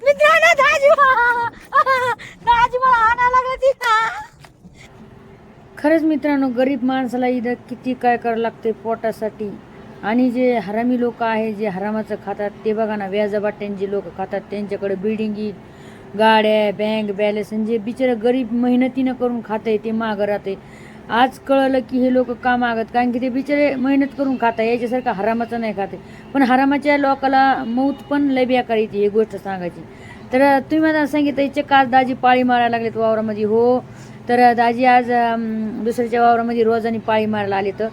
मित्रांनो खरंच मित्रांनो गरीब माणसाला इथं किती काय करावं लागते पोटासाठी. आणि जे हरामी लोक आहे जे हरामाचं खातात ते बघा ना व्याजाबाट्यांचे लोक खातात त्यांच्याकडे बिल्डिंगी गाड्या बँक बॅलन्स आणि जे बिचारे गरीब मेहनतीनं करून खाते ते मागं राहते आज कळलं की हे लोक का मागत? कारण की ते बिचारे मेहनत करून खाता याच्यासारखं हरामाचं नाही खाते. पण हरामाच्या लोकाला मौत पण लय बेकार येते ही गोष्ट सांगायची. तर तुम्ही मला सांगितलं याचे का दाजी पाळी मारायला लागलेत वावरामध्ये हो. तर दाजी आज दुसऱ्याच्या वावरामध्ये रोजानी पाळी मारायला आले तर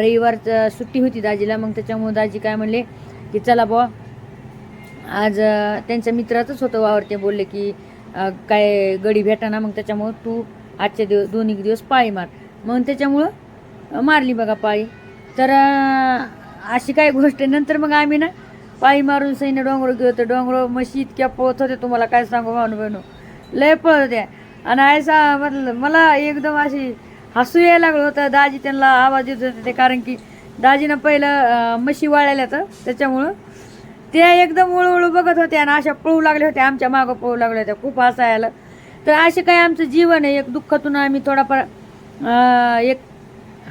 रविवार सुट्टी होती दाजीला मग त्याच्यामुळे दाजी काय म्हणले की चला बुवा. आज त्यांच्या मित्राचंच होतं वावर ते बोलले की काय गडी भेटा ना मग त्याच्यामुळं तू आजचे दिवस दोन एक दिवस पाळी मार. मग त्याच्यामुळं मारली बघा पाळी. तर अशी काय गोष्ट आहे. नंतर मग आम्ही ना पाळी मारून सैन्य डोंगर गेलो तर डोंगर म्हशी इतक्या पळत होते तुम्हाला काय सांगू भावनो बहिणू? लय पळत होत्या. आणि ऐसा म्हटलं मला एकदम अशी हसू यायला लागलं होतं. दाजी त्यांना आवाज येत होते ते कारण की दाजीनं पहिलं मशी म्हशी वाळायला तर त्याच्यामुळं त्या एकदम हळूहळू बघत होत्या आणि अशा पळू लागल्या होत्या. आमच्या मागं पळू लागल्या होत्या. खूप हसायला. तर असे काय आमचं जीवन आहे. एक दुःखातून आम्ही थोडाफार एक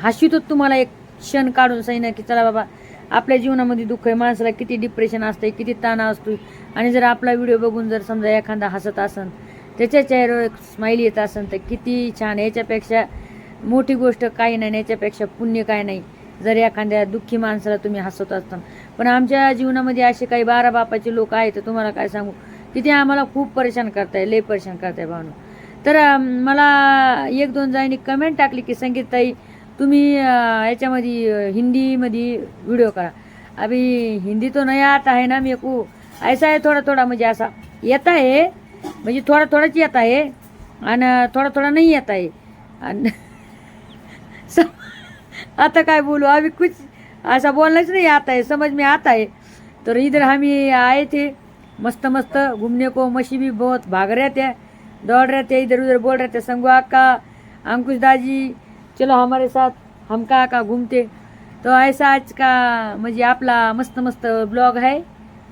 हसवितो तुम्हाला. एक क्षण काढून सांगितलं की चला बाबा आपल्या जीवनामध्ये दुःख आहे. माणसाला किती डिप्रेशन असते किती ताण असतो आणि जर आपला व्हिडिओ बघून जर समजा एखादा हसत असन त्याच्या चेहऱ्यावर एक स्माईल येत असन तर किती छान याच्यापेक्षा मोठी गोष्ट काही नाही याच्यापेक्षा पुण्य काय नाही. जर एखाद्या दुःखी माणसाला तुम्ही हसवत असताना. पण आमच्या जीवनामध्ये असे काही बारा बापाचे लोक आहेत तर तुम्हाला काय सांगू? तिथे आम्हाला खूप परेशान करताय लय परेशान करताय भावनो. तर मला एक दोन जणांनी कमेंट टाकली की संगीतताई तुम्ही याच्यामध्ये हिंदीमध्ये व्हिडिओ करा. अभी हिंदी तो नाही आता आहे ना मी को ऐसा आहे थोडा थोडा म्हणजे असा. येत आहे म्हणजे थोडा थोडाच येत आहे आणि थोडा थोडा नाही येत आहे. आणि स- आता काय बोलू अभी कुछ असा बोलनाच नाही आता आहे समज मी आता आहे. तर इधर आम्ही आहे ते मस्त मस्त घूमने को मशी भी बहुत भाग रहे थे दौड़ रहे थे इधर उधर बोल रहे थे संगू का अंकुश दाजी चलो हमारे साथ हम कहाँ कहाँ घूमते। तो ऐसा आज का मुझे आपला मस्त मस्त ब्लॉग है।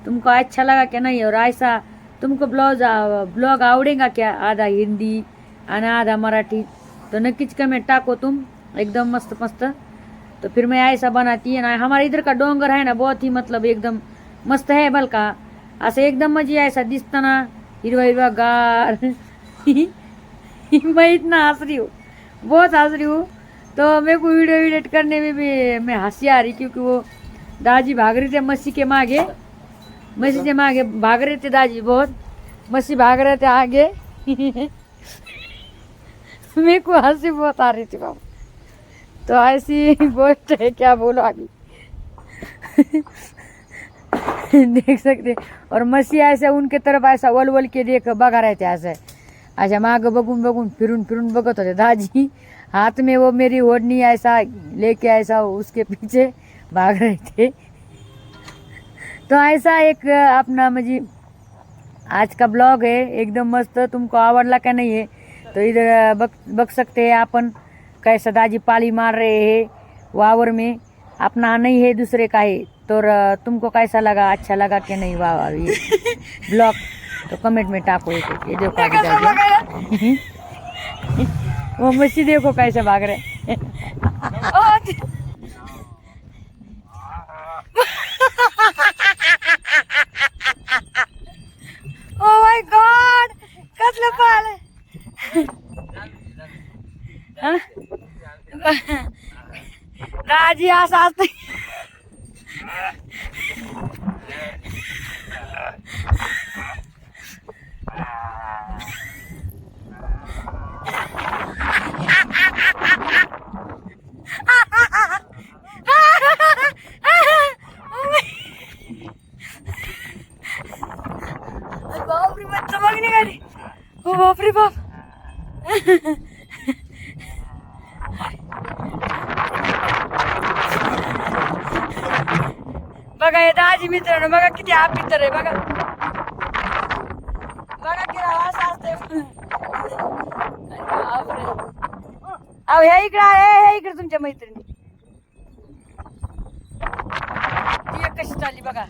तुमको अच्छा लगा क्या नहीं? और ऐसा तुमको ब्लॉग ब्लॉग आवडेगा क्या? आधा हिंदी आणि आधा मराठी। तो नक्कीच कमेंट टाको तुम एकदम मस्त मस्त। तो फिर मैं ऐसा बनाती है ना हमारे इधर का डोंगर है ना बहुत ही मतलब एकदम मस्त है बल का असं एकदम मजी ऐसा दिसताना हिरवा हिरवा गार. मैं इतना हंस रही हूँ. बहुत हंस रही हूँ. तो मेरे को वीडियो एडिट करने में भी मैं हँसी आ रही क्योंकि वो दाजी भाग रहे थे मस्सी के मागे. मस्सी के मागे भाग रहे थे दाजी बहुत. मस्सी भाग रहे थे आगे. मेरे को हँसी बहुत आ रही थी बाबू. तो ऐसी गोष्ट है, क्या बोलो आगे? देख सकते. और मसी ऐसा उनके तरफ ऐसा वल वल के देख बघा रहे थे ऐसा. अच्छा माग बघून बघून फिरून फिरून बघत होते. दाजी हाथ में वो मेरी ओढ़नी ऐसा लेके ऐसा उसके पीछे भाग रहे थे. तो ऐसा एक अपना म्हणजे आज का ब्लॉग है. एकदम मस्त. तुमको आवडला का नहीं है? तो इधर बक बघ सकते हैं अपन कैसा दाजी पाली मार रहे है वावर में. अपना नहीं है दूसरे का है तो तुमको कैसा लगा? अच्छा लगा कि नहीं? वाह वाह, ये ब्लॉग तो कमेंट में टाको। ये देखो आगे वो मछली देखो कैसे भाग रहे दाजी असं असतं बापरे मच्छर बघ निघाली हो बापरे बाप बघा हे दाजी मित्रांनो बघा किती हा मित्र आहे बघा. बघा किती असं असते अहो ह्या इकडे आहे ह्या इकडे तुमच्या मैत्रिणी. ती एक कशी चालली बघा.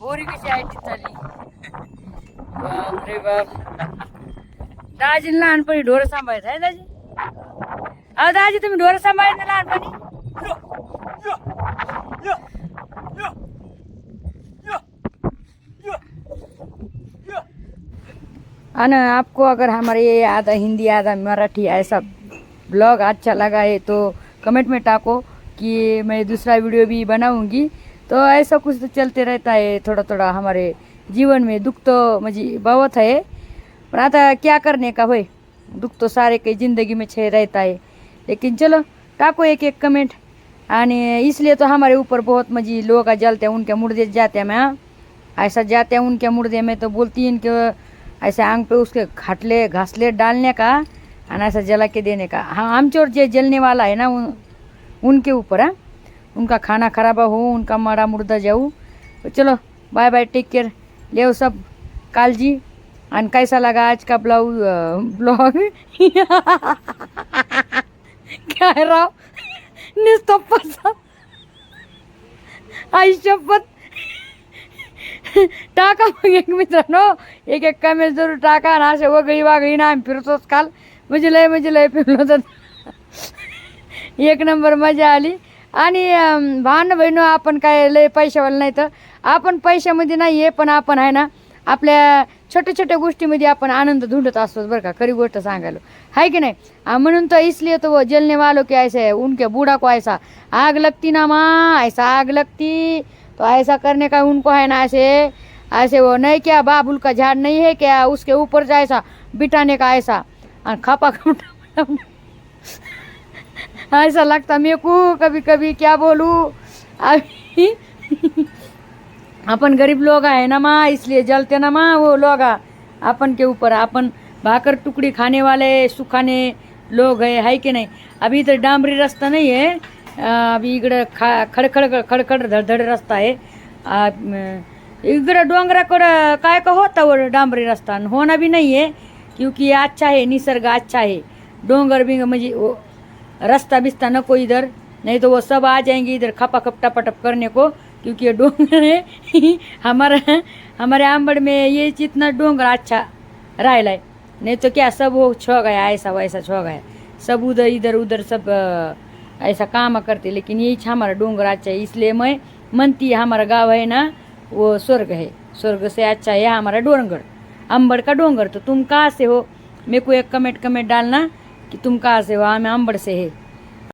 बोरी कशी आहे ती चालली. बाप रे बाप. दाजी लहानपणी ढोरं सांभाळत आहे दाजी? अहो दाजी तुम्ही ढोरं सांभाळत ना लहानपणी? अन आपको अगर हमारे ये आधा हिंदी आधा मराठी ऐसा ब्लॉग अच्छा लगा है तो कमेंट में टाको कि मैं दूसरा वीडियो भी बनाऊंगी। तो ऐसा कुछ तो चलते रहता है थोड़ा थोड़ा हमारे जीवन में दुख तो म्हणजे बहुत है। पर आता क्या करने का होय दुख तो सारे कई ज़िंदगी में छे रहता है। लेकिन चलो टाको एक एक कमेंट। आणि इसलिए तो हमारे ऊपर बहुत मजी लोग जलते हैं उनके मुर्दे जाते हैं मैं ऐसा जाते हैं उनके मुर्दे में तो बोलती हैं कि ऐसे आंग पे उसके घाटले घासले डालने का और ऐसा जला के देने का। हाँ हम चोर जो जलने वाला है ना उन, उनके ऊपर है? उनका खाना खराब हो उनका मरा मुर्दा जाऊ। तो चलो बाय बाय टेक केयर ले सब। काळजी आणि कैसा लगा आज का ब्लाउज ब्लॉग? काय राव? नुसतं पसा आई शपथ टाका मग मित्रांनो। एक एक कमेंट जरूर टाका ना असे वगळी वागळी ना आम्ही फिरतोच काल. म्हणजे लय म्हणजे लय फिरलो तर एक नंबर मजा आली. आणि भान बहिणू आपण काय लय पैशावाला नाही तर आपण पैशामध्ये नाही आहे पण आपण आहे ना आपल्या छोट्या छोट्या गोष्टीमध्ये आपण आनंद धुंडत असतो बरं का खरी गोष्ट सांगायला. आहे की नाही? म्हणून तर इसलिए तो वो जलने की के ऐसे उनके बूढ़ा को ऐसा आग लगती ना माँ ऐसा आग लगती. तो ऐसा करने का उनको है ना ऐसे ऐसे वो नहीं क्या बाबुल का झाड़ नहीं है क्या? उसके ऊपर जो ऐसा बिठाने का ऐसा। और खापा ऐसा लगता मेरे को कभी कभी क्या बोलूँ? अभी अपन गरीब लोग है ना माँ इसलिए जलते ना माँ वो लोग। अपन के ऊपर अपन भाकर टुकड़ी खाने वाले सुखाने लोग है है कि नहीं? अभी तो डांबरी रास्ता नहीं है। अभी इकडं खा खडखड खडखड धडधड रस्ता आहे आ, इकडं डोंगराकडं काय का होता वर डांबरी रस्ता? आणि होना भी नहीं है क्योंकि अच्छा है निसर्ग अच्छा है डोंगर बिंग म्हणजे वो रास्ता बिस्ता नको इधर. नहीं तो वो सब आ जाएंगे इधर खपा खप टपाटप करने को. क्योंकि ये डोंगर है हमारा हमारे आंबड़ में ये जितना डोंगर अच्छा राहिला है नहीं तो क्या सब हो वो छो गया ऐसा वैसा छो गया सब उधर इधर उधर सब ऐसा काम करते. लेकिन यही हमारा डोंगर अच्छा है इसलिए मैं मनती हमारा गाँव है ना वो स्वर्ग है स्वर्ग से अच्छा है हमारा डोंगर. अंबड़ का डोंगर तो तुम कहाँ से हो? मेरे को एक कमेंट कमेंट डालना कि तुम कहाँ से हो? हमें अंबड़ से है.